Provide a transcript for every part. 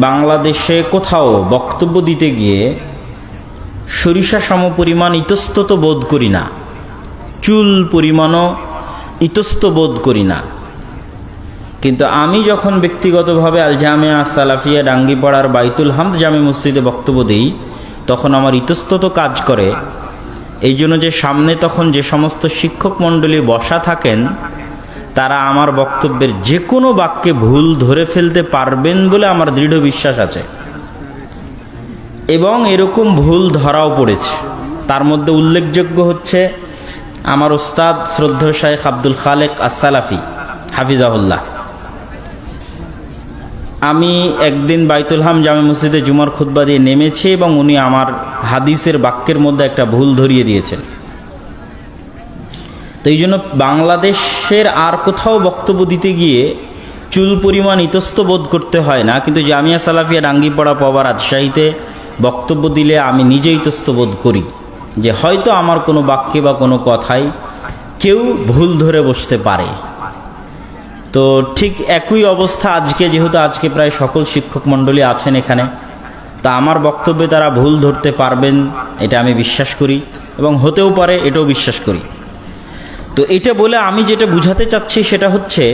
বাংলাদেশে কোথাও বক্তব্য দিতে গিয়ে সরিষা সম পরিমাণ ইতস্তত বোধ করি না। চুল পরিমাণও ইতস্ত বোধ করি না। কিন্তু আমি যখন ব্যক্তিগতভাবে আল জামিয়া সালাফিয়া ডাঙ্গিপাড়ার বাইতুল হামদ জামে মসজিদে বক্তব্য দিই, তখন আমার ইতস্তত কাজ করে। এই জন্য যে সামনে তখন যে সমস্ত শিক্ষক মণ্ডলী বসা থাকেন তারা আমার বক্তব্যের যে কোনো বাক্যে ভুল ধরে ফেলতে পারবেন বলে আমার দৃঢ় বিশ্বাস আছে। এবং এরকম ভুল ধরাও পড়েছে। তার মধ্যে উল্লেখযোগ্য হচ্ছে, আমার ওস্তাদ শ্রদ্ধ শাহেখ আব্দুল খালেক আসালাফি হাফিজাহুল্লাহ। আমি একদিন বাইতুল হাম জামে মসজিদে জুমার খুতবা দিয়ে নেমেছি এবং উনি আমার হাদিসের বাক্যের মধ্যে একটা ভুল ধরিয়ে দিয়েছেন। তো এই জন্য বাংলাদেশের আর কোথাও বক্তব্য দিতে গিয়ে চুল পরিমাণ ইতস্ত বোধ করতে হয় না। কিন্তু জামিয়া সালাফিয়া ডাঙ্গিপাড়া পাওয়ার রাজশাহীতে বক্তব্য দিলে আমি নিজেই ইতস্ত বোধ করি যে হয়তো আমার কোনো বাক্যে বা কোনো কথাই কেউ ভুল ধরে বসতে পারে। তো ঠিক একই অবস্থা আজকে, যেহেতু আজকে প্রায় সকল শিক্ষক মণ্ডলী আছেন এখানে, তা আমার বক্তব্যে তারা ভুল ধরতে পারবেন, এটা আমি বিশ্বাস করি এবং হতেও পারে, এটাও বিশ্বাস করি। তো এটা বলে আমি যেটা বুঝাতে চাচ্ছি সেটা হচ্ছে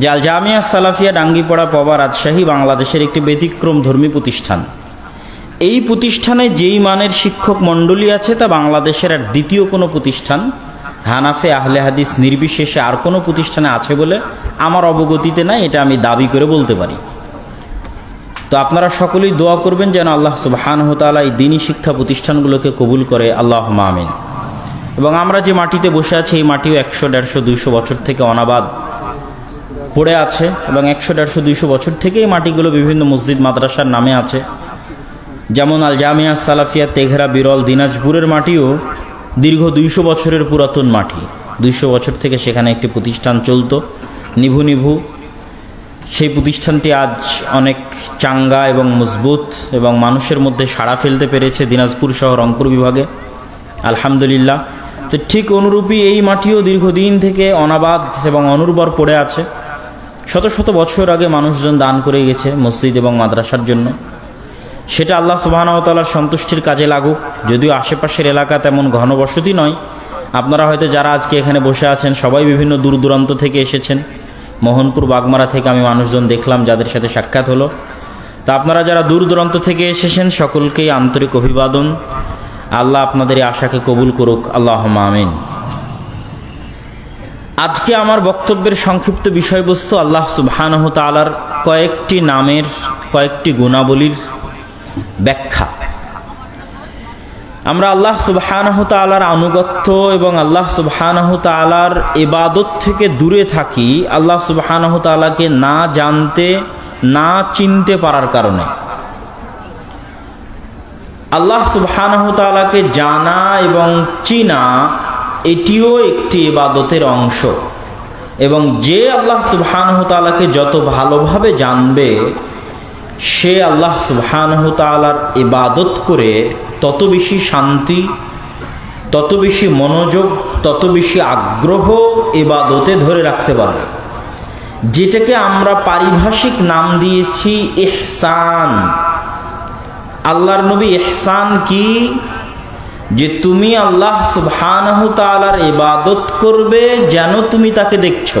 যে আল জামিয়া সালাফিয়া ডাঙ্গিপাড়া পবা রাজশাহী বাংলাদেশের একটি ব্যতিক্রম ধর্মী প্রতিষ্ঠান। এই প্রতিষ্ঠানে যেই মানের শিক্ষক মণ্ডলী আছে তা বাংলাদেশের আর দ্বিতীয় কোনো প্রতিষ্ঠান। হানাফে আহলে হাদিস নির্বিশেষে আর কোনো প্রতিষ্ঠানে আছে বলে আমার অবগতিতে নাই, এটা আমি দাবি করে বলতে পারি। তো আপনারা সকলেই দোয়া করবেন যেন আল্লাহ সুবহান হতালা এই দিনী শিক্ষা প্রতিষ্ঠানগুলোকে কবুল করে। আল্লাহ মামিন এবং আমরা যে মাটিতে বসে আছি, এই মাটিও একশো, দেড়শো, দুইশো বছর থেকে অনাবাদ পড়ে আছে এবং একশো, দেড়শো, দুইশো বছর থেকে এই মাটিগুলো বিভিন্ন মসজিদ, মাদ্রাসার নামে আছে। যেমন আল জামিয়া সালাফিয়া, তেঘরা, বিরল, দিনাজপুরের মাটিও দীর্ঘ দুইশো বছরের পুরাতন মাটি। দুইশো বছর থেকে সেখানে একটি প্রতিষ্ঠান চলতো, নিভু নিভু। সেই প্রতিষ্ঠানটি আজ অনেক চাঙ্গা এবং মজবুত এবং মানুষের মধ্যে সাড়া ফেলতে পেরেছে দিনাজপুর শহর রংপুর বিভাগে। আলহামদুলিল্লাহ তো ঠিক অনুরূপী এই মাটিও দীর্ঘদিন থেকে অনাবাদ এবং অনুর্বর পড়ে আছে। শত শত বছর আগে মানুষজন দান করে গেছে মসজিদ এবং মাদ্রাসার জন্য। সেটা আল্লাহ সুবাহানতালার সন্তুষ্টির কাজে লাগুক। যদিও আশেপাশের এলাকা তেমন ঘনবসতি নয়। আপনারা হয়তো যারা আজকে এখানে বসে আছেন, সবাই বিভিন্ন দূর দূরান্ত থেকে এসেছেন। মোহনপুর, বাগমারা থেকে আমি মানুষজন দেখলাম, যাদের সাথে সাক্ষাৎ হলো। তা আপনারা যারা দূর দূরান্ত থেকে এসেছেন, সকলকেই আন্তরিক অভিবাদন। আল্লাহ আপনাদের এই আশাকে কবুল করুক আল্লাহ আমিন। আজকে আমার বক্তব্যের সংক্ষিপ্ত বিষয়বস্তু আল্লাহ সুবহানহ তালার কয়েকটি নামের, কয়েকটি গুণাবলীর ব্যাখ্যা। আমরা আল্লাহ সুবহানহ তালার আনুগত্য এবং আল্লাহ সুবহানহ তালার এবাদত থেকে দূরে থাকি, আল্লাহ সুবহানহ তালাকে না জানতে, না চিনতে পারার কারণে। আল্লাহ সুবহানহ তালাকে জানা এবং চিনা এটিও একটি ইবাদতের অংশ। এবং যে আল্লাহ সুবহানহ তালাকে যত ভালোভাবে জানবে, সে আল্লাহ সুবহানহ তালার ইবাদত করে তত বেশি শান্তি, তত বেশি মনোযোগ, তত বেশি আগ্রহ এবাদতে ধরে রাখতে পারবে যেটাকে আমরা পারিভাষিক নাম দিয়েছি এহসান আল্লাহর নবী এহসান কি? যে তুমি আল্লাহ তাআলার ইবাদত করবে যেন তুমি তাকে দেখছ।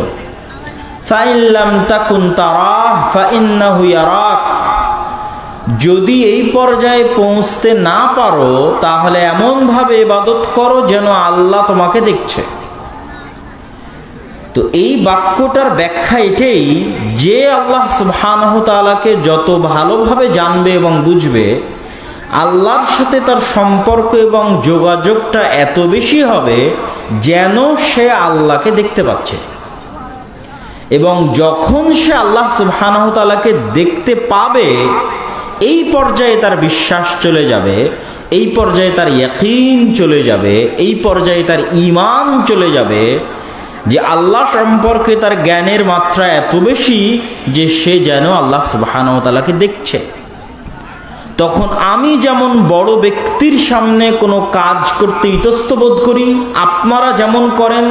ইয়ারাক। যদি এই পর্যায়ে পৌঁছতে না পারো, তাহলে এমনভাবে ইবাদত করো যেন আল্লাহ তোমাকে দেখছে। তো এই বাক্যটার ব্যাখ্যা এটাই যে আল্লাহ সুবহানাহ যত ভালোভাবে জানবে এবং বুঝবে, আল্লাহর সাথে তার সম্পর্ক এবং যোগাযোগটা এত বেশি হবে যেন সে আল্লাহকে দেখতে পাচ্ছে। এবং যখন সে আল্লাহ সুবহানাহু দেখতে পাবে, এই পর্যায়ে তার বিশ্বাস চলে যাবে, এই পর্যায়ে তার ইয়াকিন চলে যাবে, এই পর্যায়ে তার ইমান চলে যাবে যে আল্লাহ সম্পর্কে তার জ্ঞানের মাত্রা এত বেশি যে সে যেন আল্লাহ সুবহানাহু তাআলাকে দেখছে। তখন আমি যেমন বড় ব্যক্তির সামনে কোনো কাজ করতে ইতস্ত বোধ করি, আপনারা যেমন করেন,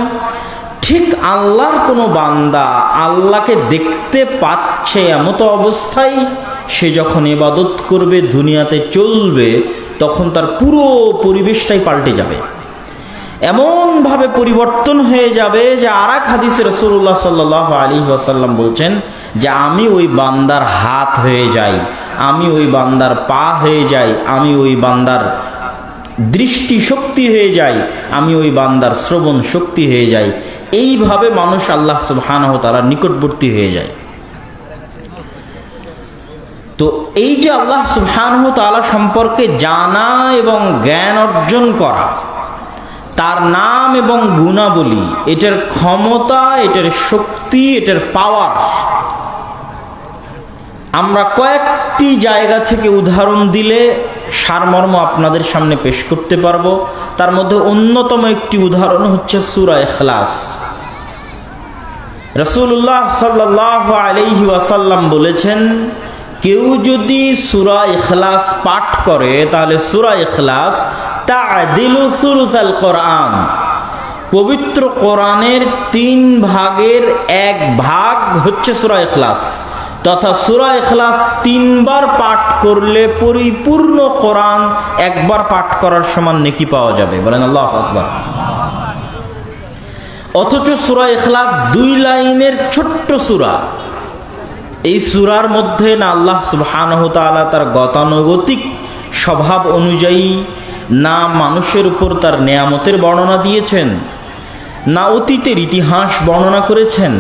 ঠিক আল্লাহর কোনো বান্দা আল্লাহকে দেখতে পাচ্ছে এমতো অবস্থায় সে যখন এবাদত করবে, দুনিয়াতে চলবে, তখন তার পুরো পরিবেশটাই পাল্টে যাবে। এমনভাবে পরিবর্তন হয়ে যাবে যে আর এক হাদিসে রসুল্লাহ সাল্লাহ আলী ওয়াসাল্লাম বলছেন যে আমি ওই বান্দার হাত হয়ে যাই, আমি ওই বান্দার পা হয়ে যাই, আমি ওই বান্দার দৃষ্টি শক্তি হয়ে যাই, আমি ওই বান্দার শ্রবণ শক্তি হয়ে যাই। এইভাবে মানুষ আল্লাহ সুবহানাহ তারা নিকটবর্তী হয়ে যায়। তো এই যে আল্লাহ সুবহানাহু সম্পর্কে জানা এবং জ্ঞান অর্জন করা তার নাম এবং গুণাবলী, এটার ক্ষমতা, এটার শক্তি, এটার পাওয়ার আমরা কয়েকটি জায়গা থেকে উদাহরণ দিলে সারমর্ম আপনাদের সামনে পেশ করতে পারব। তার মধ্যে অন্যতম একটি উদাহরণ হচ্ছে সুরা এখলাস রসুল্লাহ সাল্লাহ আলহি ওয়াসাল্লাম বলেছেন, কেউ যদি সুরা এখলাস পাঠ করে, তাহলে সুরা ইখলাস কোরআন। পবিত্র কোরআনের তিন ভাগের এক ভাগ হচ্ছে সুরা ইখলাস। তথা সুরা ইখলাস তিনবার পাঠ করলে পরিপূর্ণ কোরআন একবার পাঠ করার সমান নেকি পাওয়া যাবে। বলেন আল্লাহ আকবার। অথচ সুরা ইখলাস দুই লাইনের ছোট্ট সুরা। এই সুরার মধ্যে না আল্লাহ তাআলা তার গতানুগতিক স্বভাব অনুযায়ী না মানুষের উপর তার নেয়ামতের বর্ণনা দিয়েছেন, না অতীতের ইতিহাস বর্ণনা করেছেন,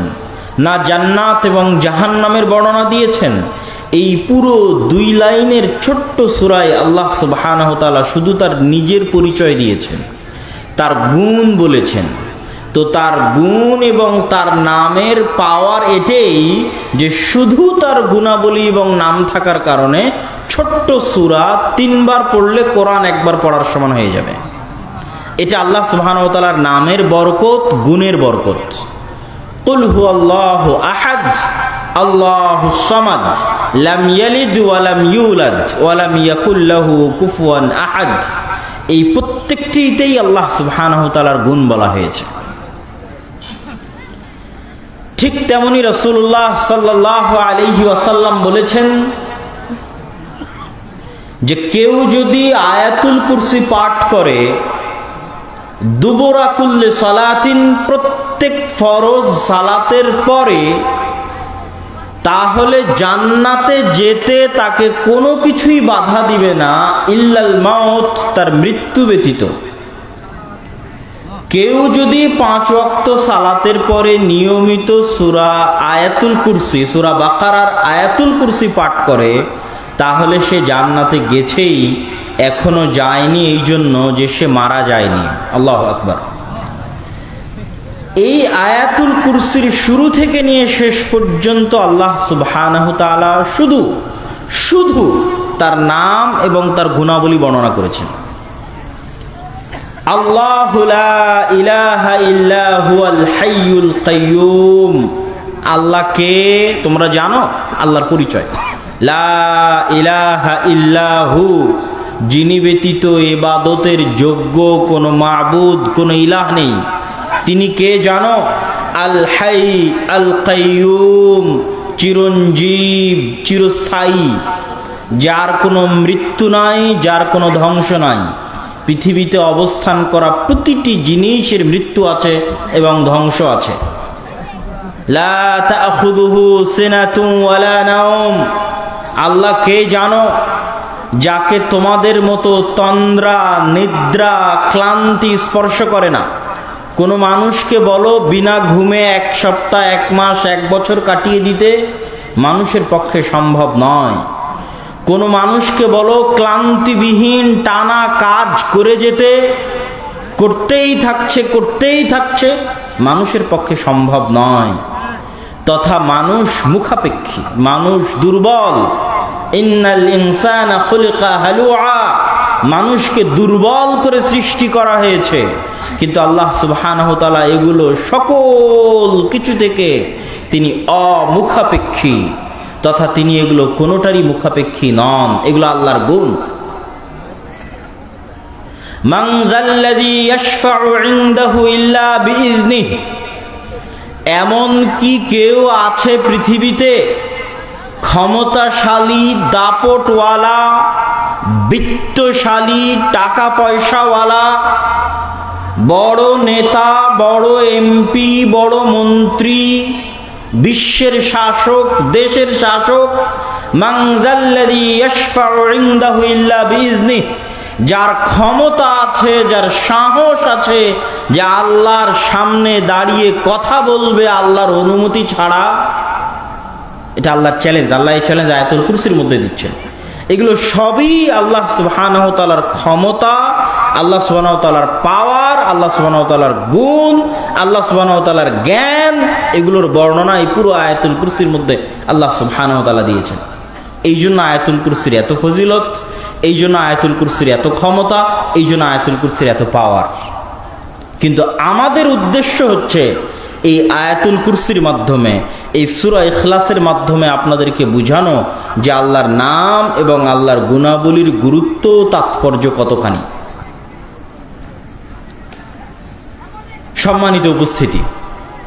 না জান্নাত এবং জাহান্নামের বর্ণনা দিয়েছেন। এই পুরো দুই লাইনের ছোট্ট সুরায় আল্লাহ সুবাহানহতালা শুধু তার নিজের পরিচয় দিয়েছেন, তার গুণ বলেছেন। তো তার গুণ এবং তার নামের পাওয়ার এটাই যে শুধু তার গুণাবলী এবং নাম থাকার কারণে ছোট্ট সুরা তিনবার পড়লে কোরআন একবার পড়ার সমান হয়ে যাবে। এটা আল্লাহ সুবাহানতালার নামের বরকত, গুণের বরকত। কুল হু আল্লাহ আহাদ, আল্লাহ সামাদ, লাম ইয়ালিদ ওয়ালাম ইউলাদ ওয়ালাম ইয়াকুল্লাহু কুফুয়ান আহাদ। এই প্রত্যেকটিতেই আল্লাহ সুবহানাহু তাআলার গুণ বলা হয়েছে। ঠিক তেমনি রসুল্লাহ সাল্লাহ আলহি ওয়াসাল্লাম বলেছেন যে কেউ যদি আয়াতুল কুরসি পাঠ করে দুবরাকুল্লে সালাতিন প্রত্যেক ফরজ সালাতের পরে, তাহলে জান্নাতে যেতে তাকে কোনো কিছুই বাধা দিবে না, ইল্লাল মাউত, তার মৃত্যু ব্যতীত। কেউ যদি পাঁচ ওয়াক্ত সালাতের পরে নিয়মিত সুরা আয়াতুল কুরসি, সুরা বাকারার আয়াতুল কুরসি পাঠ করে, তাহলে সে জান্নাতে গেছেই, এখনও যায়নি এই জন্য যে সে মারা যায়নি। আল্লাহ আকবার। এই আয়াতুল কুরসির শুরু থেকে নিয়ে শেষ পর্যন্ত আল্লাহ তাআলা শুধু শুধু তার নাম এবং তার গুণাবলী বর্ণনা করেছেন। আল্লাহ ইলাহা ইল্লা হুয়াল হাইয়ুল আল্লাহ কে তোমরা জানো? আল্লাহর পরিচয়। লা ইলাহা ইল্লাহু যিনি ব্যতীত এবাদতের যোগ্য কোনো মাবুদ, কোনো ইলাহ নেই। তিনি কে জানো? আল হাই আল কাইয়ুম, চিরঞ্জীব, চিরস্থায়ী। যার কোনো মৃত্যু নাই, যার কোনো ধ্বংস নাই। পৃথিবীতে অবস্থান করা প্রতিটি জিনিসের মৃত্যু আছে এবং ধ্বংস আছে। আল্লাহ কে জানো? যাকে তোমাদের মতো তন্দ্রা, নিদ্রা, ক্লান্তি স্পর্শ করে না। কোনো মানুষকে বলো, বিনা ঘুমে এক সপ্তাহ, এক মাস, এক বছর কাটিয়ে দিতে মানুষের পক্ষে সম্ভব নয়। কোনো মানুষকে বলো, ক্লান্তিবিহীন টানা কাজ করে যেতে, করতেই থাকছে করতেই থাকছে, মানুষের পক্ষে সম্ভব নয়। তথা মানুষ মুখাপেক্ষী, মানুষ দুর্বল। মানুষকে দুর্বল করে সৃষ্টি করা হয়েছে। কিন্তু আল্লাহ তাআলা এগুলো সকল কিছু থেকে তিনি অমুখাপেক্ষী। তথা তিনি এগুলো কোনোটারই মুখাপেক্ষী নন। এগুলো আল্লাহর গুণ। মান এমন কি কেউ আছে পৃথিবীতে? ক্ষমতাশালী, দাপটওয়ালা, বিত্তশালী টাকা পয়সাওয়ালা বড় নেতা, বড় এমপি, বড় মন্ত্রী বিশ্বের শাসক, দেশের শাসক যার ক্ষমতা আছে, যার সাহস আছে, যে আল্লাহর সামনে দাঁড়িয়ে কথা বলবে আল্লাহর অনুমতি ছাড়া, এটা আল্লাহর চ্যালেঞ্জ আল্লাহ এই চ্যালেঞ্জ আয়াতুল কুরসির মধ্যে দিচ্ছেন। এগুলো সবই আল্লাহ তাআলার ক্ষমতা আল্লাহ সুবহানাহু তাআলার পাওয়ার আল্লাহ সুবহানাহু তাআলার গুণ, আল্লাহ সুবহানাহু তাআলার জ্ঞান, এগুলোর বর্ণনা এই পুরো আয়াতুল কুরসির মধ্যে আল্লাহ সুবহানাহু তাআলা দিয়েছেন। এই জন্য আয়াতুল কুরসির এত ফজিলত এই জন্য আয়াতুল কুরসির এত ক্ষমতা এই জন্য আয়াতুল কুরসির এত পাওয়ার কিন্তু আমাদের উদ্দেশ্য হচ্ছে এই আয়াতুল কুরসির মাধ্যমে, এই সুরা ইখলাসের মাধ্যমে আপনাদেরকে বুঝানো যে আল্লাহর নাম এবং আল্লাহর গুণাবলীর গুরুত্ব তাৎপর্য কতখানি। সম্মানিত উপস্থিতি।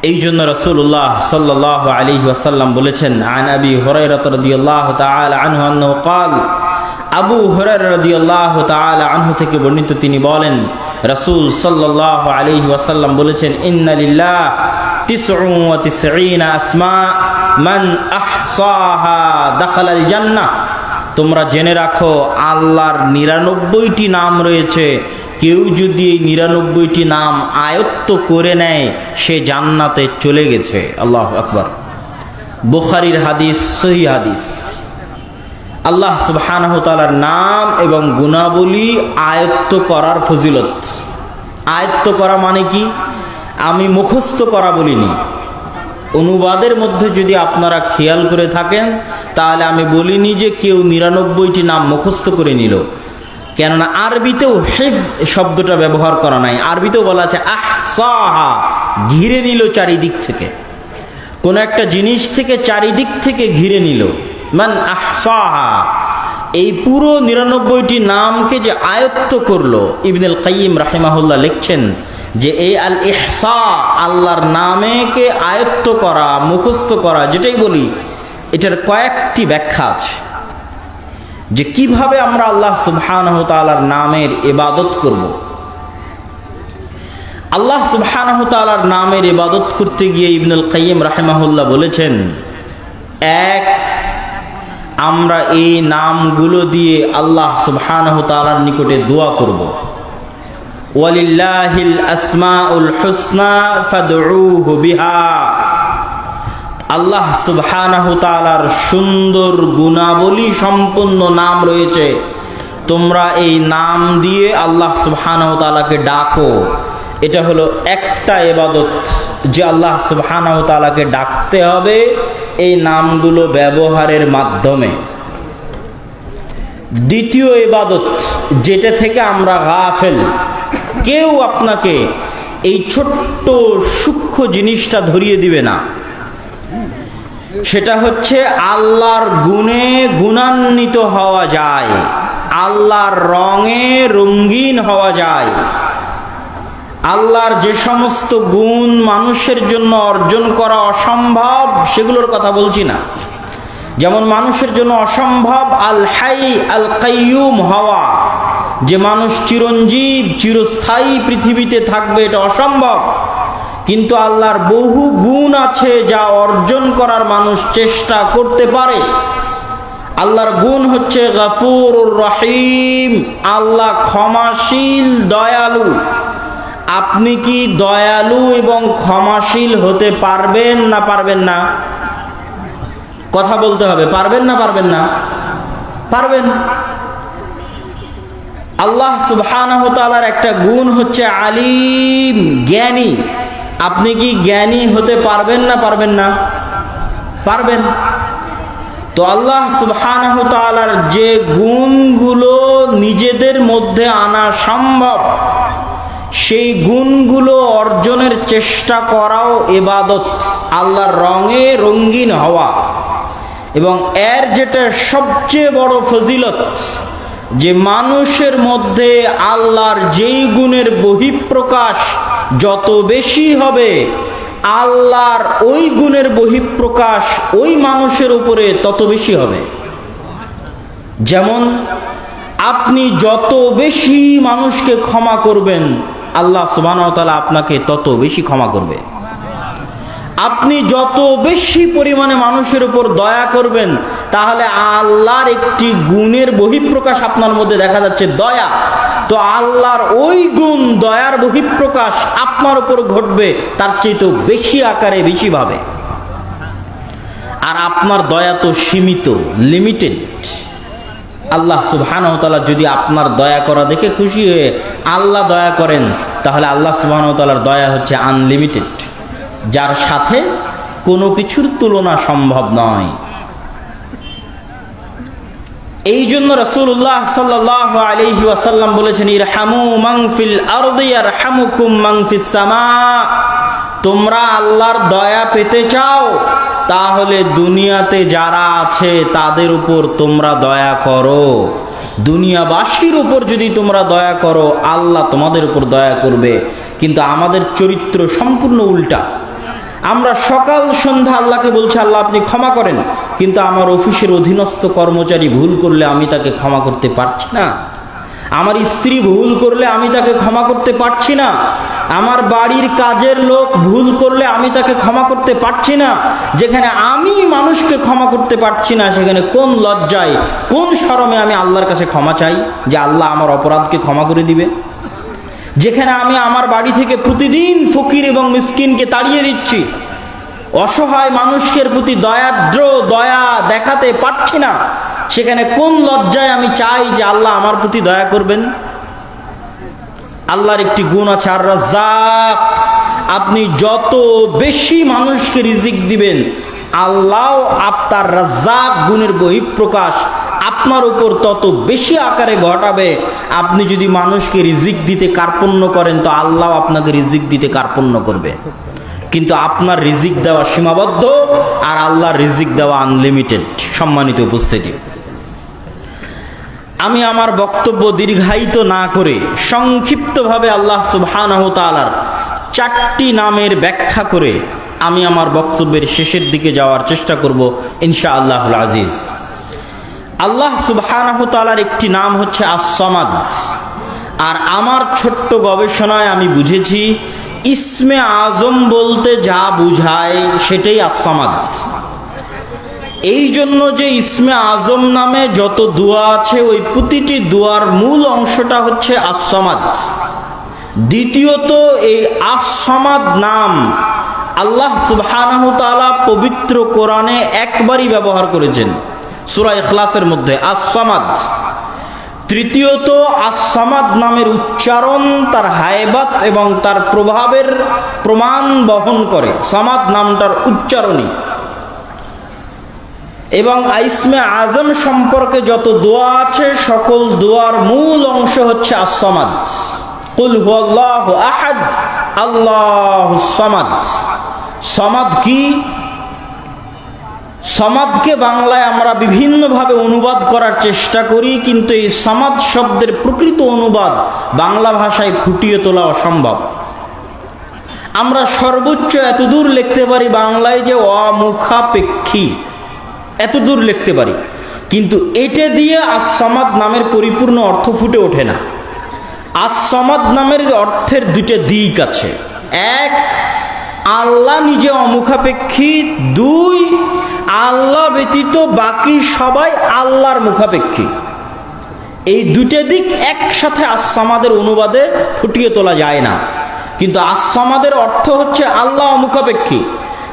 এই জন্য রসুল্লাহ সাল্লাহ আলী আসাল্লাম বলেছেন, আন আবি হরাইরতরদিয়াল্লাহ তাল আনহু আন্নু কাল আবু হরাইরদিয়াল্লাহ তাল আনহু থেকে বর্ণিত তিনি বলেন, রসুল সাল্লাহ আলী ওয়াসাল্লাম বলেছেন ইন্নালিল্লাহ আসমা মান আহসাহা দাখালাল জান্নাহ। তোমরা জেনে রাখো, আল্লাহর নিরানব্বইটি নাম রয়েছে কেউ যদি এই নিরানব্বইটি নাম আয়ত্ত করে নেয়, সে জান্নাতে চলে গেছে। আল্লাহ আকবার। বুখারির হাদিস, সহি হাদিস। আল্লাহ সুবহানাহু নাম এবং গুণাবলী আয়ত্ত করার ফজিলত। আয়ত্ত করা মানে কি? আমি মুখস্থ করা বলিনি। অনুবাদের মধ্যে যদি আপনারা খেয়াল করে থাকেন, তাহলে আমি বলিনি যে কেউ নিরানব্বইটি নাম মুখস্থ করে নিল। কেননা আরবিতেও হেফ শব্দটা ব্যবহার করা নাই। আরবিতেও বলা আছে, আহ, সাহা ঘিরে নিল চারিদিক থেকে। কোনো একটা জিনিস থেকে চারিদিক থেকে ঘিরে নিল। মান আহ, সাহা। এই পুরো নিরানব্বইটি নামকে যে আয়ত্ত করল, ইবনুল কাইম রাহিমাহুল্লাহ লিখছেন যে এই আল ইহসা, আল্লাহর নামেকে আয়ত্ত করা, মুখস্থ করা, যেটাই বলি, এটার কয়েকটি ব্যাখ্যা আছে। যে কীভাবে আমরা আল্লাহ সুবহানাহু নামের ইবাদত করব। আল্লাহ সুবহানাহু নামের ইবাদত করতে গিয়ে ইবনুল কাইম রাহিমাহুল্লাহ বলেছেন, এক, আমরা এই নামগুলো দিয়ে আল্লাহ সুবহানাহু নিকটে দোয়া করব। ওয়ালিল্লাহিল আসমাউল হুসনা ফাদউহু বিহা। আল্লাহ সুবহানাহু তাআলার সুন্দর গুণাবলী সম্পন্ন নাম রয়েছে। তোমরা এই নাম দিয়ে আল্লাহ সুবহানাহু তাআলাকে ডাকো। এটা হলো একটা এবাদত যে আল্লাহ সুবহানাহু তাআলাকে ডাকতে হবে এই নামগুলো ব্যবহারের মাধ্যমে। দ্বিতীয় এবাদত যেটা থেকে আমরা গাফেল, কেউ আপনাকে এই ছোট্ট সূক্ষ্ম জিনিসটা ধরিয়ে দিবে না। সেটা হচ্ছে আল্লাহর গুণে গুণান্বিত হওয়া যায়। আল্লাহর রঙে রঙিন হওয়া যায়। আল্লাহর যে সমস্ত গুণ মানুষের জন্য অর্জন করা অসম্ভব, সেগুলোর কথা বলছি না। যেমন মানুষের জন্য অসম্ভব, আল হাই আল কাইয়ুম হওয়া। যে মানুষ চিরঞ্জীব, চিরস্থায়ী পৃথিবীতে থাকবে, এটা অসম্ভব। কিন্তু আল্লাহর বহু গুণ আছে যা অর্জন করার মানুষ চেষ্টা করতে পারে। আল্লাহর গুণ হচ্ছে গাফুর রহিম, আল্লাহ ক্ষমাশীল, দয়ালু। আপনি কি দয়ালু এবং ক্ষমাশীল হতে পারবেন না পারবেন না? কথা বলতে হবে, পারবেন না পারবেন না? পারবেন। আল্লাহ সুবহানাহু তাআলার একটা গুণ হচ্ছে আলিম, জ্ঞানী। আপনি কি জ্ঞানী হতে পারবেন না পারবেন না? পারবেন। তো আল্লাহ সুবহানাহু যে গুণগুলো নিজেদের মধ্যে আনা সম্ভব, সেই গুণগুলো অর্জনের চেষ্টা করাও এবাদত, আল্লাহর রঙে রঙিন হওয়া। এবং এর যেটা সবচেয়ে বড় ফজিলত, যে মানুষের মধ্যে আল্লাহর যেই গুণের বহিঃপ্রকাশ যত বেশি হবে, আল্লাহর ওই গুণের বহিঃপ্রকাশ ওই মানুষের উপরে তত বেশি হবে। যেমন, আপনি যত বেশি মানুষকে ক্ষমা করবেন, আল্লাহ সুবাহতালা আপনাকে তত বেশি ক্ষমা করবে। আপনি যত বেশি পরিমাণে মানুষের উপর দয়া করবেন, তাহলে আল্লাহর একটি গুণের বহিঃপ্রকাশ আপনার মধ্যে দেখা যাচ্ছে। দয়া। তো আল্লাহর ওই গুণ দয়ার বহিঃপ্রকাশ আপনার উপর ঘটবে, তার চেয়ে তো বেশি আকারে বেশিভাবে আর আপনার দয়া তো সীমিত লিমিটেড আল্লাহ সুবাহানতালা যদি আপনার দয়া করা দেখে খুশি হয়ে আল্লাহ দয়া করেন, তাহলে আল্লাহ সুবাহানতালার দয়া হচ্ছে আনলিমিটেড যার সাথে কোনো কিছুর তুলনা সম্ভব নয়। এই জন্য রসুল্লাহ সাল্লাহ আলহি ওয়াসাল্লাম বলেছেন ইর হামু মাংফিল আরদিয়ার হামুকুম মাংফিস সামা। তোমরা আল্লাহর দয়া পেতে চাও, তাহলে দুনিয়াতে যারা আছে তাদের উপর তোমরা দয়া করো। দুনিয়াবাসীর উপর যদি তোমরা দয়া করো, আল্লাহ তোমাদের উপর দয়া করবে। কিন্তু আমাদের চরিত্র সম্পূর্ণ উল্টা। আমরা সকাল সন্ধ্যা আল্লাহকে বলছি, আল্লাহ, আপনি ক্ষমা করেন। কিন্তু আমার অফিসের অধীনস্থ কর্মচারী ভুল করলে আমি তাকে ক্ষমা করতে পারছি না। আমার স্ত্রী ভুল করলে আমি তাকে ক্ষমা করতে পারছি না। আমার বাড়ির কাজের লোক ভুল করলে আমি তাকে ক্ষমা করতে পারছি না। যেখানে আমি মানুষকে ক্ষমা করতে পারছি না, সেখানে কোন লজ্জায়, কোন শরমে আমি আল্লাহর কাছে ক্ষমা চাই যে আল্লাহ আমার অপরাধকে ক্ষমা করে দিবে? যেখানে আমি আমার বাড়ি থেকে প্রতিদিন ফকির এবং মিসকিনকে তাড়িয়ে দিচ্ছি। অসহায় মানুষের প্রতি দয়াদ্র দয়া দেখাতে পারছি না। সেখানে কোন লজ্জায় আমি চাই যে আল্লাহ আমার প্রতি দয়া করবেন? আল্লাহর একটি গুণ আছে আর রাজ্জাক আপনি যত বেশি মানুষকে রিজিক দিবেন আল্লাহ আপনার রাজ্জাক গুণের বহিঃপ্রকাশ আপনার উপর তত বেশি আকারে ঘটাবে। আপনি যদি মানুষকে রিজিক দিতে কার্পণ্য করেন, তো আল্লাহ আপনাকে রিজিক দিতে কার্পণ্য করবে। কিন্তু আপনার রিজিক দেওয়া সীমাবদ্ধ আর আল্লাহর রিজিক দেওয়া আনলিমিটেড সম্মানিত উপস্থিতি। আমি আমার বক্তব্য দীর্ঘায়িত না করে সংক্ষিপ্তভাবে আল্লাহ সুবহানাহু তাআলার চারটি নামের ব্যাখ্যা করে আমি আমার বক্তব্যের শেষের দিকে যাওয়ার চেষ্টা করব ইনশা আল্লাহুল আজিজ। আল্লাহ তাআলার একটি নাম হচ্ছে আসমাদ আর আমার ছোট্ট গবেষণায় আমি বুঝেছি, ইসমে আজম বলতে যা বুঝায় সেটাই আসমাদ এই জন্য যে ইসমে আজম নামে যত দোয়া আছে, ওই প্রতিটি দোয়ার মূল অংশটা হচ্ছে আসমাদ দ্বিতীয়ত, এই আসমাদ নাম আল্লাহ তাআলা পবিত্র কোরআনে একবারই ব্যবহার করেছেন। সূরা ইখলাসের মধ্যে আসমাদ তৃতীয়ত আসামাদ নামের উচ্চারণ তার হায়বাত এবং তার প্রভাবের প্রমাণ বহন করে। সামাদ নামটার উচ্চারণই। এবং আইসমে আজম সম্পর্কে যত দোয়া আছে, সকল দোয়ার মূল অংশ হচ্ছে আসামাদ কুল আহাদ, আল্লাহু সামাদ। সমাদ কি? সমাদকে বাংলায় আমরা বিভিন্নভাবে অনুবাদ করার চেষ্টা করি, কিন্তু এই সমাদ শব্দের প্রকৃত অনুবাদ বাংলা ভাষায় ফুটিয়ে তোলা অসম্ভব। আমরা সর্বোচ্চ এতদূর লিখতে পারি বাংলায় যে অমুখাপেক্ষী। এতদূর লিখতে পারি। কিন্তু এটা দিয়ে আসমাদ নামের পরিপূর্ণ অর্থ ফুটে ওঠে না। আসমাদ নামের অর্থের দুটো দিক আছে। এক আল্লাহ নিজে অমুখাপেক্ষী দুই, আল্লাহ ব্যতীত বাকি সবাই আল্লাহর মুখাপেক্ষী। এই দুটো দিক একসাথে আসামাদের অনুবাদে ফুটিয়ে তোলা যায় না। কিন্তু আসামাদের অর্থ হচ্ছে আল্লাহ অমুখাপেক্ষী।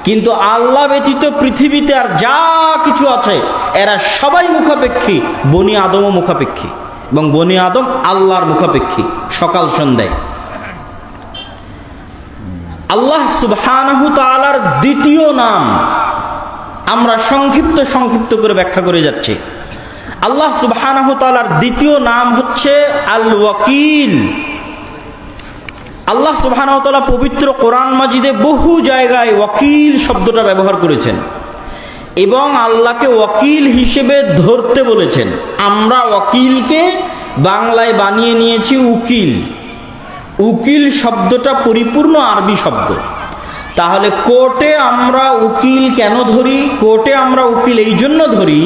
কিন্তু আল্লাহ ব্যতীত পৃথিবীতে আর যা কিছু আছে, এরা সবাই মুখাপেক্ষী, বনি আদমও মুখাপেক্ষী এবং বনি আদম আল্লাহর মুখাপেক্ষী। সকাল সন্ধ্যায়। আল্লাহ সুবহানাহু দ্বিতীয় নাম আমরা সংক্ষিপ্ত সংক্ষিপ্ত করে ব্যাখ্যা করে যাচ্ছি। আল্লাহ সুবহানাহু তাআলার দ্বিতীয় নাম হচ্ছে আল ওয়াকিল আল্লাহ সুবহানাহু তাআলা পবিত্র কোরআন মাজিদে বহু জায়গায় ওয়াকিল শব্দটা ব্যবহার করেছেন এবং আল্লাহকে ওয়াকিল হিসেবে ধরতে বলেছেন। আমরা ওয়াকিলকে বাংলায় বানিয়ে নিয়েছি উকিল। উকিল শব্দটা পরিপূর্ণ আরবি শব্দ। তাহলে কোর্টে আমরা উকিল কেন ধরি? কোর্টে আমরা উকিল এই জন্য ধরি,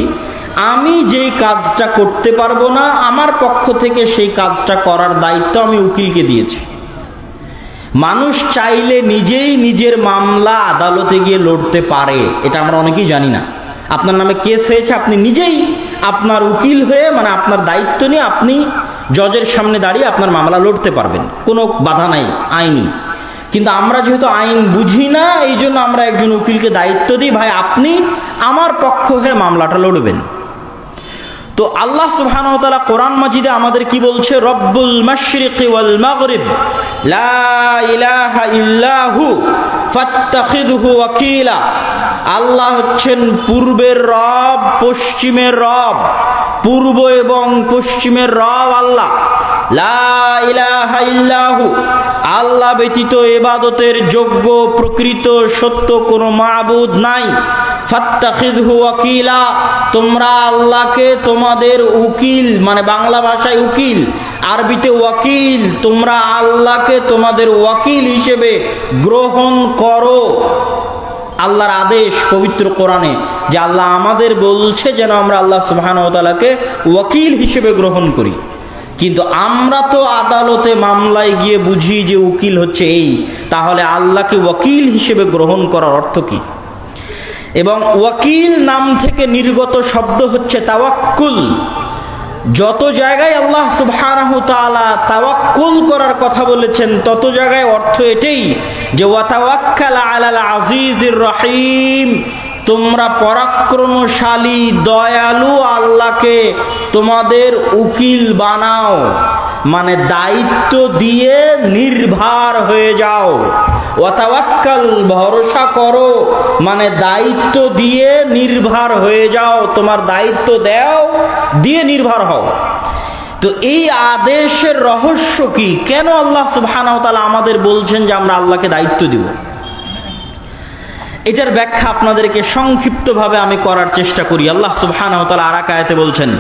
আমি যেই কাজটা করতে পারব না, আমার পক্ষ থেকে সেই কাজটা করার দায়িত্ব আমি উকিলকে দিয়েছি। মানুষ চাইলে নিজেই নিজের মামলা আদালতে গিয়ে লড়তে পারে, এটা আমরা অনেকেই জানি না। আপনার নামে কেস হয়েছে, আপনি নিজেই আপনার উকিল হয়ে মানে আপনার দায়িত্ব নিয়ে আপনি জজের সামনে দাঁড়িয়ে আপনার মামলা লড়তে পারবেন। কোনো বাধা নাই, আইনি। কিন্তু আমরা যেহেতু আইন বুঝি না, এই জন্য আমরা একজন উকিলকে দায়িত্ব দিই, ভাই, আপনি আমার পক্ষ হয়ে মামলাটা লড়বেন। তো আল্লাহ সুবহানাহু কোরআন মাজিদে আমাদের কি বলছে? রব্বুল মাশরিকি ওয়াল মাগরিব, লা ইলাহা ইল্লাহু ফাত্তাখিযহু ওয়াকিলা। আল্লাহ হচ্ছেন পূর্বের রব, পশ্চিমের রব। পূর্ব এবং পশ্চিমের রব আল্লাহ। লা ইলাহা আল্লাহ ব্যতীত এবাদতের যোগ্য প্রকৃত সত্য কোনো মাবুদ নাই। তোমরা আল্লাহকে তোমাদের উকিল মানে বাংলা ভাষায় উকিল, আরবিতে ওয়াকিল, তোমরা আল্লাহকে তোমাদের ওয়াকিল হিসেবে গ্রহণ করো। আল্লাহর আদেশ পবিত্র কোরআনে, যে আল্লাহ আমাদের বলছে যেন আমরা আল্লাহ সুবাহানতালাকে ওয়াকিল হিসেবে গ্রহণ করি। কিন্তু আমরা তো আদালতে মামলায় গিয়ে বুঝি যে উকিল হচ্ছে এই, তাহলে আল্লাহকে ওয়াকিল হিসেবে গ্রহণ করার অর্থ কী? এবং ওয়াকিল নাম থেকে নির্গত শব্দ হচ্ছে তাওয়াক্কুল। যত জায়গায় আল্লাহ সুবহানাহু তাআলা তাওয়াক্কুল করার কথা বলেছেন, তত জায়গায় অর্থ এটাই যে ওয়াতাওয়াক্কাল আলাল আজিজির রহিম তোমরা পরাক্রমশালী, দয়ালু আল্লাহকে তোমাদের উকিল বানাও। মানে দায়িত্ব দিয়ে নির্ভার হয়ে যাও। ওয়াতাওয়াক্কাল ভরসা করো। মানে দায়িত্ব দিয়ে নির্ভার হয়ে যাও। তোমার দায়িত্ব দাও, দিয়ে নির্ভর হও। তো এই আদেশের রহস্য কি? কেন আল্লাহ সুবহানাহু তাআলা আমাদের বলছেন যে আমরা আল্লাহকে দায়িত্ব দিব? এটার ব্যাখ্যা আপনাদেরকে সংক্ষিপ্তভাবে আমি করার চেষ্টা করি। আল্লাহ সুবহানাহু তাআলা আরাকায়াতে বলছেন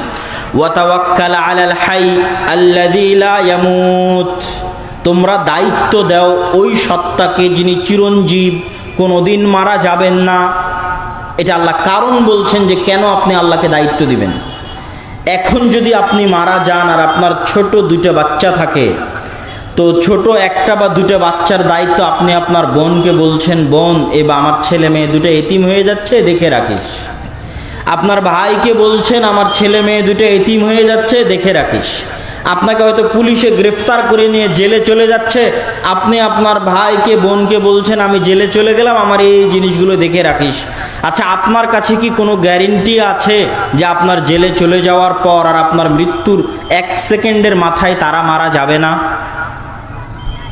ওয়াতাওয়াক্কাল আলাল হাই আল্লাযী ইয়ামুত। তোমরা দায়িত্ব দাও ওই সত্তাকে যিনি চিরঞ্জীব, কোনোদিন মারা যাবেন না। এটা আল্লাহ কারণ বলছেন যে কেন আপনি আল্লাহকে দায়িত্ব দিবেন। এখন যদি আপনি মারা যান আর আপনার ছোট দুইটা বাচ্চা থাকে, তো ছোট একটা বা দুটো বাচ্চার দায়িত্ব আপনি আপনার বোনকে বলছেন, বোন, এ বা আমার ছেলে মেয়ে দুটো এতিম হয়ে যাচ্ছে, দেখে রাখিস। আপনার ভাইকে বলছেন, আমার ছেলে মেয়ে দুটো এতিম হয়ে যাচ্ছে, দেখে রাখিস। আপনাকে হয়তো পুলিশে গ্রেফতার করে নিয়ে জেলে চলে যাচ্ছে। আপনি আপনার ভাইকে, বোনকে বলছেন, আমি জেলে চলে গেলাম, আমার এই জিনিসগুলো দেখে রাখিস। আচ্ছা আপনার কাছে কি কোনো গ্যারেন্টি আছে যে আপনার জেলে চলে যাওয়ার পর আর আপনার মৃত্যুর এক সেকেন্ডের মাথায় তারা মারা যাবে না?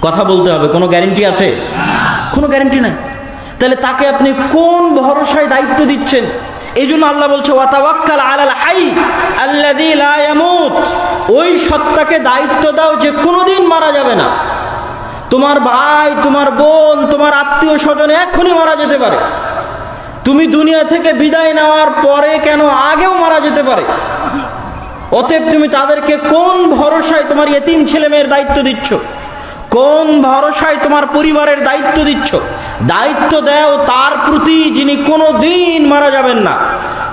কথা বলতে হবে, কোনো গ্যারেন্টি আছে? কোনো গ্যারেন্টি নাই। তাহলে তাকে আপনি কোন ভরসায় দায়িত্ব দিচ্ছেন? এই জন্য আল্লাহ বলছে, ওয়াতাওয়াক্কাল আলাল হাই আল্লাযী লা ইয়ামুত। ওই সত্তাকে দায়িত্ব দাও, যে কোনোদিন মারা যাবে না। তোমার ভাই, তোমার বোন, তোমার আত্মীয় স্বজন এখনই মারা যেতে পারে। তুমি দুনিয়া থেকে বিদায় নেওয়ার পরে কেন আগেও মারা যেতে পারে? অতএব তুমি তাদেরকে কোন ভরসায় তোমার এতিম ছেলে মেয়ের দায়িত্ব দিচ্ছ? কোন ভরসায় তোমার পরিবারের দায়িত্ব দিচ্ছ? দায়িত্ব দেও তার প্রতি যিনি কোনো দিন মারা যাবেন না।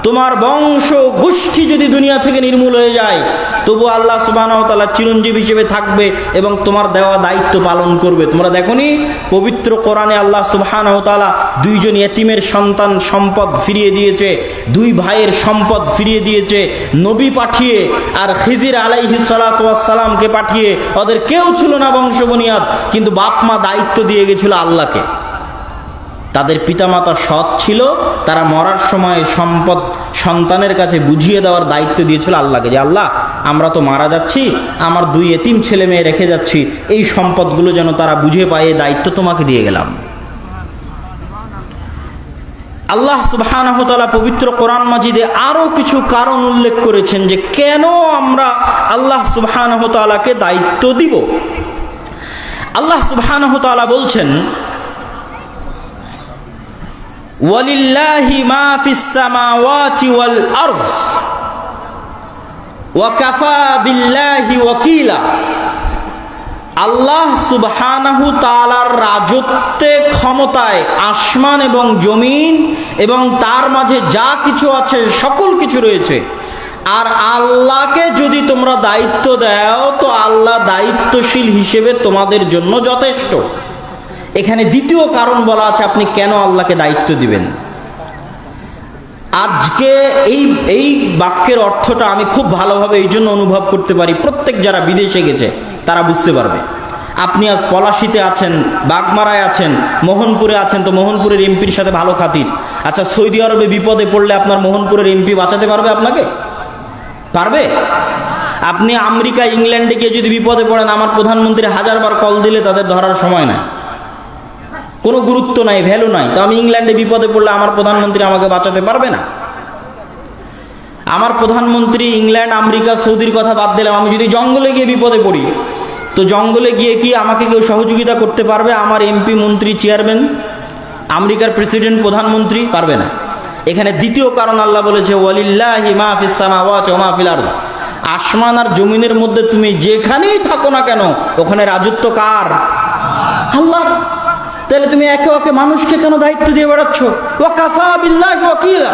তোমার বংশ গোষ্ঠী যদি দুনিয়া থেকে নির্মূল হয়ে যায় তবু আল্লাহ সুবাহতাল্লাহ চিরঞ্জীব হিসেবে থাকবে এবং তোমার দেওয়া দায়িত্ব পালন করবে। তোমরা দেখনি, পবিত্র কোরআনে আল্লাহ সুবাহানহতালা দুইজন এতিমের সন্তান সম্পদ ফিরিয়ে দিয়েছে, দুই ভাইয়ের সম্পদ ফিরিয়ে দিয়েছে, নবী পাঠিয়ে আর খিজির আলাইহি সালাতামকে পাঠিয়ে, ওদের কেউ ছিল না বংশবনিয়াদ কিন্তু বাপ মা দায়িত্ব দিয়ে গেছিল আল্লাহকে। তাদের পিতামাতা সৎ ছিল, তারা মরার সময় সম্পদ সন্তানের কাছে বুঝিয়ে দেওয়ার দায়িত্ব দিয়েছিল আল্লাহকে, যে আল্লাহ, আমরা তো মারা যাচ্ছি, আমার দুই এতিম ছেলে মেয়ে রেখে যাচ্ছি, এই সম্পদগুলো যেন তারা বুঝে পায়, এই দায়িত্ব তোমাকে দিয়ে গেলাম। আল্লাহ সুবাহানহতালা পবিত্র কোরআন মাজিদে আরও কিছু কারণ উল্লেখ করেছেন যে কেন আমরা আল্লাহ সুবাহানহতালাকে দায়িত্ব দিব। আল্লাহ সুবাহানহতালা বলছেন ওয়ালিল্লাহি ওয়াকিলা। আল্লাহ সুবহানাহু তালার রাজত্বে ক্ষমতায় আসমান এবং জমিন এবং তার মাঝে যা কিছু আছে, সকল কিছু রয়েছে। আর আল্লাহকে যদি তোমরা দায়িত্ব দাও, তো আল্লাহ দায়িত্বশীল হিসেবে তোমাদের জন্য যথেষ্ট। এখানে দ্বিতীয় কারণ বলা আছে, আপনি কেন আল্লাহকে দায়িত্ব দিবেন? আজকে এই এই বাক্যের অর্থটা আমি খুব ভালোভাবে এই জন্য অনুভব করতে পারি, প্রত্যেক যারা বিদেশে গেছে, তারা বুঝতে পারবে। আপনি আজ পলাশিতে আছেন, বাগমারায় আছেন, মোহনপুরে আছেন, তো মোহনপুরের এমপির সাথে ভালো খাতির। আচ্ছা সৌদি আরবে বিপদে পড়লে আপনার মোহনপুরের এমপি বাঁচাতে পারবে আপনাকে? পারবে? আপনি আমেরিকা, ইংল্যান্ডে গিয়ে যদি বিপদে পড়েন, আমার প্রধানমন্ত্রী হাজারবার কল দিলে তাদের ধরার সময় নাই। কোনো গুরুত্ব নাই ভ্যালু নাই। তো আমি ইংল্যান্ডে বিপদে পড়লে আমার প্রধানমন্ত্রী আমাকে বাঁচাতে পারবে না? আমার প্রধানমন্ত্রী ইংল্যান্ড, আমেরিকা, সৌদির কথা বাদ দিলাম। আমি যদি জঙ্গলে গিয়ে বিপদে পড়ি, তো জঙ্গলে গিয়ে কি আমাকে কেউ সহযোগিতা করতে পারবে? আমার এমপি মন্ত্রী চেয়ারম্যান আমেরিকার প্রেসিডেন্ট প্রধানমন্ত্রী পারবে না। এখানে দ্বিতীয় কারণ আল্লাহ বলেছে আসমান আর জমিনের মধ্যে তুমি যেখানেই থাকো না কেন, ওখানে রাজত্ব কার? আল্লাহ। তাহলে তুমি একে ওকে মানুষকে কেন দায়িত্ব দিয়ে বেড়াচ্ছ? ওয়াকাফা বিল্লাহি ওয়াকিলা।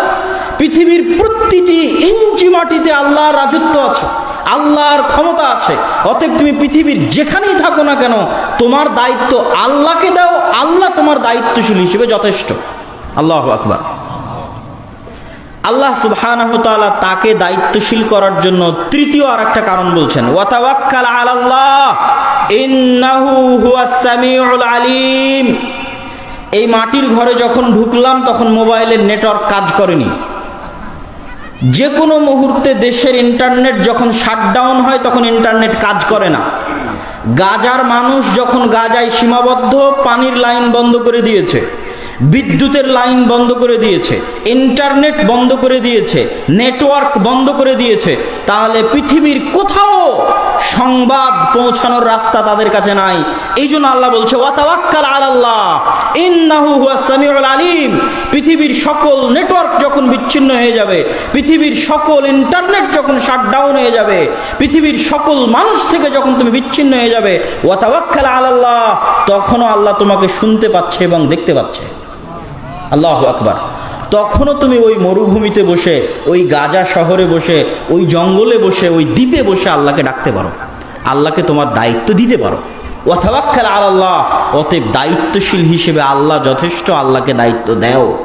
পৃথিবীর প্রতিটি ইঞ্চি মাটিতে আল্লাহর রাজত্ব আছে, আল্লাহর ক্ষমতা আছে। অতএব তুমি পৃথিবীর যেখানেই থাকো না কেন, তোমার দায়িত্ব আল্লাহকে দাও, আল্লাহ তোমার দায়িত্বশীল হিসেবে যথেষ্ট। আল্লাহ আকবার। আল্লাহ তাআলা তাকে দায়িত্বশীল করার জন্য তৃতীয় আর একটা কারণ বলছেন আলিম। এই মাটির ঘরে যখন ঢুকলাম, তখন মোবাইলের নেটওয়ার্ক কাজ করেনি। যে কোনো মুহূর্তে দেশের ইন্টারনেট যখন শাটডাউন হয়, তখন ইন্টারনেট কাজ করে না। গাজার মানুষ যখন গাজায় সীমাবদ্ধ, পানির লাইন বন্ধ করে দিয়েছে। বিদ্যুতের লাইন বন্ধ করে দিয়েছে, ইন্টারনেট বন্ধ করে দিয়েছে, নেটওয়ার্ক বন্ধ করে দিয়েছে, তাহলে পৃথিবীর কোথাও সংবাদ পৌঁছানোর রাস্তা তাদের কাছে নাই। এই জন্য আল্লাহ বলছে আলিম। পৃথিবীর সকল নেটওয়ার্ক যখন বিচ্ছিন্ন হয়ে যাবে, পৃথিবীর সকল ইন্টারনেট যখন শাটডাউন হয়ে যাবে, পৃথিবীর সকল মানুষ থেকে যখন তুমি বিচ্ছিন্ন হয়ে যাবে, ওয়াতাওয়াক্কাল আলাল্লাহ, তখনও আল্লাহ তোমাকে শুনতে পাচ্ছে এবং দেখতে পাচ্ছে। আল্লাহ আকবার। তখনও তুমি ওই মরুভূমিতে বসে, ওই গাজা শহরে বসে, ওই জঙ্গলে বসে, ওই দ্বীপে বসে আল্লাহকে ডাকতে পারো। আল্লাহকে তোমার দায়িত্ব দিতে পারো। অথাবাক্কাল আল্লাহ। অতএব দায়িত্বশীল হিসেবে আল্লাহ যথেষ্ট আল্লাহকে দায়িত্ব দেও।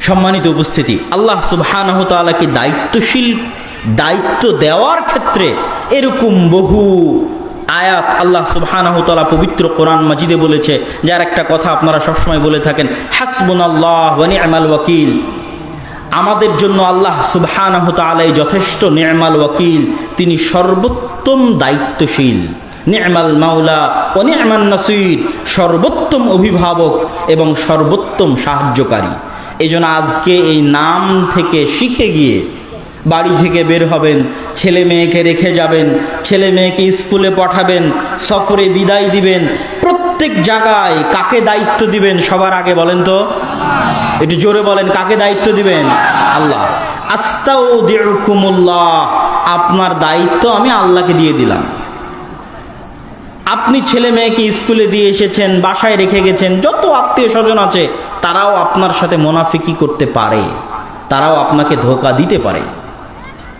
সম্মানিত উপস্থিতি, আল্লাহ সুবহানাহ তাআলাকে দায়িত্বশীল, দায়িত্ব দেওয়ার ক্ষেত্রে এরকম বহু আয়াত আল্লাহ সুবহানাহু তাআলা পবিত্র কোরআন মাজিদে বলেছে, যার একটা কথা আপনারা সবসময় বলে থাকেন, হাসবুনাল্লাহ ওয়া নি'মাল ওয়াকিল। আমাদের জন্য আল্লাহ সুবহানাহু তাআলাই যথেষ্ট নি'মাল ওয়াকিল, তিনি সর্বোত্তম দায়িত্বশীল। নি'মাল মাওলা ও নি'মান নাসির, সর্বোত্তম অভিভাবক এবং সর্বোত্তম সাহায্যকারী। এজন্য আজকে এই নাম থেকে শিখে গিয়ে বাড়ি থেকে বের হবেন, ছেলে মেয়েকে রেখে যাবেন, ছেলে মেয়েকে স্কুলে পাঠাবেন, সফরে বিদায় দিবেন, প্রত্যেক জায়গায় কাকে দায়িত্ব দিবেন সবার আগে বলেন তো? একটু জোরে বলেন, কাকে দায়িত্ব দিবেন? আল্লাহ। আস্তাও আপনার দায়িত্ব আমি আল্লাহকে দিয়ে দিলাম। আপনি ছেলে মেয়েকে স্কুলে দিয়ে এসেছেন, বাসায় রেখে গেছেন, যত আত্মীয় স্বজন আছে, তারাও আপনার সাথে মোনাফিকি করতে পারে, তারাও আপনাকে ধোকা দিতে পারে।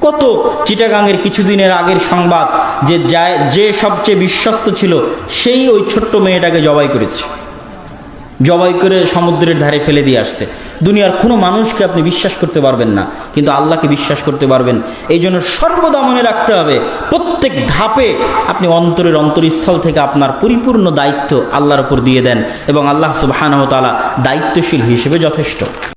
কত চিটাগাংয়ের কিছুদিনের আগের সংবাদ যে যে সবচেয়ে বিশ্বস্ত ছিল, সেই ওই ছোট্ট মেয়েটাকে জবাই করেছে। জবাই করে সমুদ্রের ধারে ফেলে দিয়ে আসছে। দুনিয়ার কোনো মানুষকে আপনি বিশ্বাস করতে পারবেন না, কিন্তু আল্লাহকে বিশ্বাস করতে পারবেন। এই জন্য সর্বদা মনে রাখতে হবে, প্রত্যেক ধাপে আপনি অন্তরের অন্তরস্থল থেকে আপনার পরিপূর্ণ দায়িত্ব আল্লাহর উপর দিয়ে দেন এবং আল্লাহ সুবাহানহতালা দায়িত্বশীল হিসেবে যথেষ্ট।